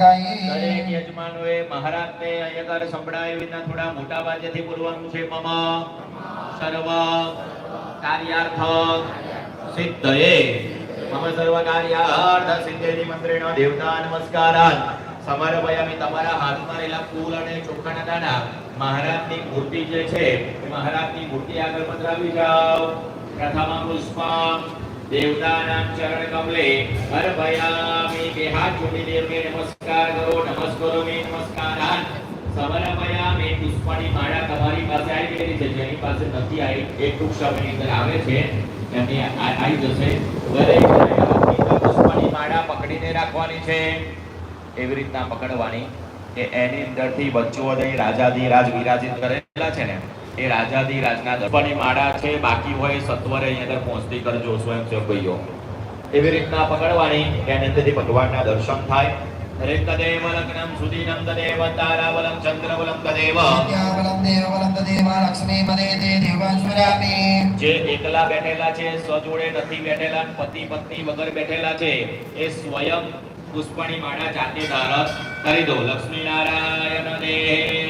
દરેક યજમાનોએ તમારા હાથમાં રહેલા ફૂલ અને ચોખાના દાણા. મહારાજની મૂર્તિ જે છે, મહારાજની મૂર્તિ આગળ પધરાવી જાઓ. પ્રથમ પુષ્પમ દેવતાનામ ચરણ કમલે અર્પયામિ બે હાથ જોડી દેવને નમસ્કાર કરો, નમસ્કારો મે નમસ્કારાન. સમર્પયામિ પુષ્પની માળા તમારી પાસે આવી ગયેલી છે. જેની પાસે નથી આવી એ ટૂંક સમયની અંદર આવે છે. એમની આવી જશે. દરેક પુષ્પની માળા પકડીને રાખવાની છે. એવી રીતના પકડવાની કે એની અંદરથી બચ્ચુઓ રાજાધી રાજ વિરાજિત કરેલા છે ને. એ રાજાધિરાજના દર્પણની માળા છે બાકી હોય સત્વરે અહીંયા આગળ પહોંચતી કરજો સ્વયંસેવકઈઓ એવી રીતના પકડવાની કે એની અંદરથી ભગવાનના દર્શન થાય. હરે તદેવ લગ્નમ સુદીનમ તદેવ તારાવલમ ચંદ્રવલમ તદેવ. વિદ્યાબલમ દેવબલમ તદેવ લક્ષ્મી પદે તે દેવાન જે એકલા બેઠેલા છે સ્વજોડે નથી બેઠેલા પતિ પત્ની વગર બેઠેલા છે એ સ્વયં પુષ્પણી માળા જાતે ધારણ કરી દો. લક્ષ્મી નારાયણ દેવ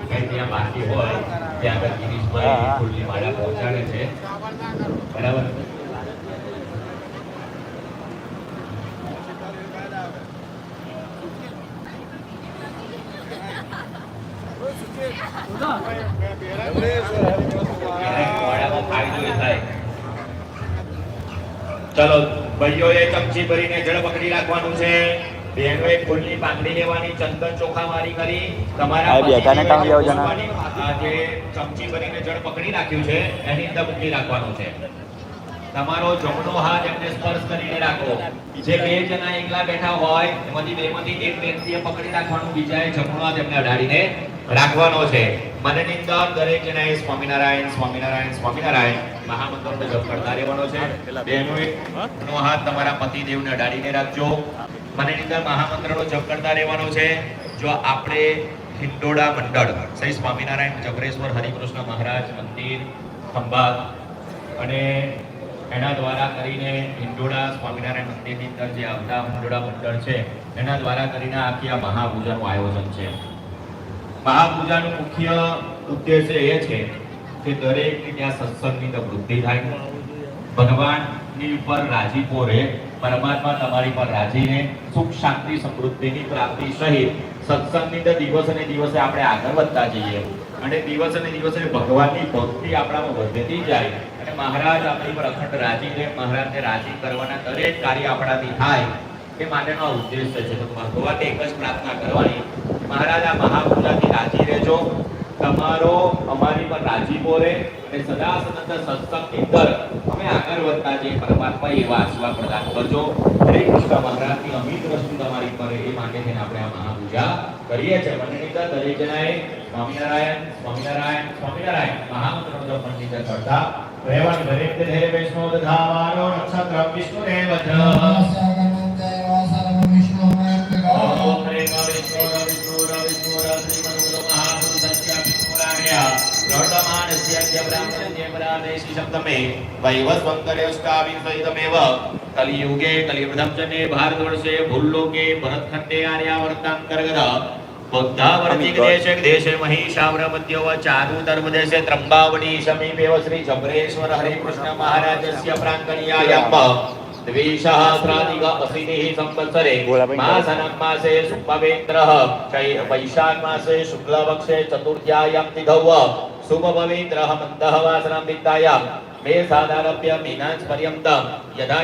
કી જય બાકી હોય ત્યાં આગળ ગિરીશભાઈ ફૂલની માળા પહોંચાડે છે. બરાબર? એ ચલો ભાઈઓએ ચમચી ભરીને જળ પકડી રાખવાનું છે. બહેનોએ ફૂલની પાંખડી લેવાની ચંદન ચોખા કરી તમારા બેઠાને કામ લેવો જણા. જે ચમચી ભરીને જળ પકડી રાખ્યું છે એની અંદર મૂકી રાખવાનું છે. તમારો જમણો હાથ એમને સ્પર્શ કરીને રાખો. જે બે જણા એકલા બેઠા હોય એમાંથી બેમાંથી એક વ્યક્તિએ પકડી રાખવાનું બીજાએ જમણો હાથ એમને અડાડીને રાખવાનો છે. મનની અંદર દરેક જણાએ સ્વામિનારાયણ સ્વામિનારાયણ સ્વામિનારાયણ. મહામંત્રનો જપ કરતા રહેવાનો છે. બહેનોએ નો હાથ તમારા પતિદેવને અડાડીને રાખજો. મનની અંદર મહામંત્રનો જપ કરતા રહેવાનો છે. જો આપણે હિંડોળા મંડળ, શ્રી સ્વામિનારાયણ જબરેશ્વર હરિકૃષ્ણ મહારાજ મંદિર, ખંભાત અને એના દ્વારા કરીને હિંડોળા સ્વામિનારાયણ મંદિરની અંદર જે આવતા હિંડોળા મંડળ છે, એના દ્વારા કરીને આખી આ મહાપૂજાનું આયોજન છે. મહાપૂજાનું મુખ્ય ઉદ્દેશ્ય એ છે કે દરેકની ત્યાં સત્સંગની વૃદ્ધિ થાય. ભગવાનની ઉપર રાજીપો રહે પરમાત્મા તમારી પર રાજી સુખ, શાંતિ, સમૃદ્ધિની પ્રાપ્તિ સહિત સત્સંગની અંદર દિવસે ને દિવસે આપણે આગળ વધતા જઈએ અને દિવસે ને દિવસે ભગવાનની ભક્તિ આપણામાં વધતી જાય અને મહારાજ આપણી પર અખંડ રાજી રહે, મહારાજને રાજી કરવાના દરેક કાર્ય આપણાથી થાય એ માટેનો ઉદ્દેશ છે. તો ભગવાનને એક જ પ્રાર્થના કરવાની. મહારાજ મહાપૂજાથી રાજી રહેજો. તમારો અમારી પર રાજીપો રહે અને સદા સતત સત્સંગની અંદર અમે આગળ વધતા જઈએ, પરમાત્મા એવા આશીર્વાદ પ્રદાન કરજો. હરે કૃષ્ણ, મહારાજની અમિત વસ્તુ તમારી પર એ માટે થઈને આપણે આ મહાપૂજા કરીએ છીએ. મંડળની દરેક જણાએ સ્વામિનારાયણ સ્વામિનારાયણ સ્વામિનારાયણ મહામંત્રનો જપ અંદર કરતા રહેવાનું. દરેક ધૈર્ય વૈષ્ણવ નક્ષત્ર વિષ્ણુ દેવ यज्ञ ब्राह्मणेशी शब्द में वैवस वंकरे उसका सहितमेव कलियुगे कलिवृधमचने भारतवर्षे भूल्लोके भरतखंडे आर्यावर्तांतर्गत बुद्धावर्तिक देशे देशे महिषावरमद्यो व चारुधर्म देशे त्र्यम्बावणी समीपेव श्री जबरेश्वर हरिकृष्ण महाराजस्य प्राङ्गणीयायाम् द्विसहस्राधिक अशीतिः संवत्सरे मासनं मासे पवित्रः वैशाख मासे शुक्लपक्षे चतुर्थ्यायां तिथौ सुभभवेत् रहमन्तः वासनां वित्तायां मे सादारभ्य मीनांस पर्यन्तं यदा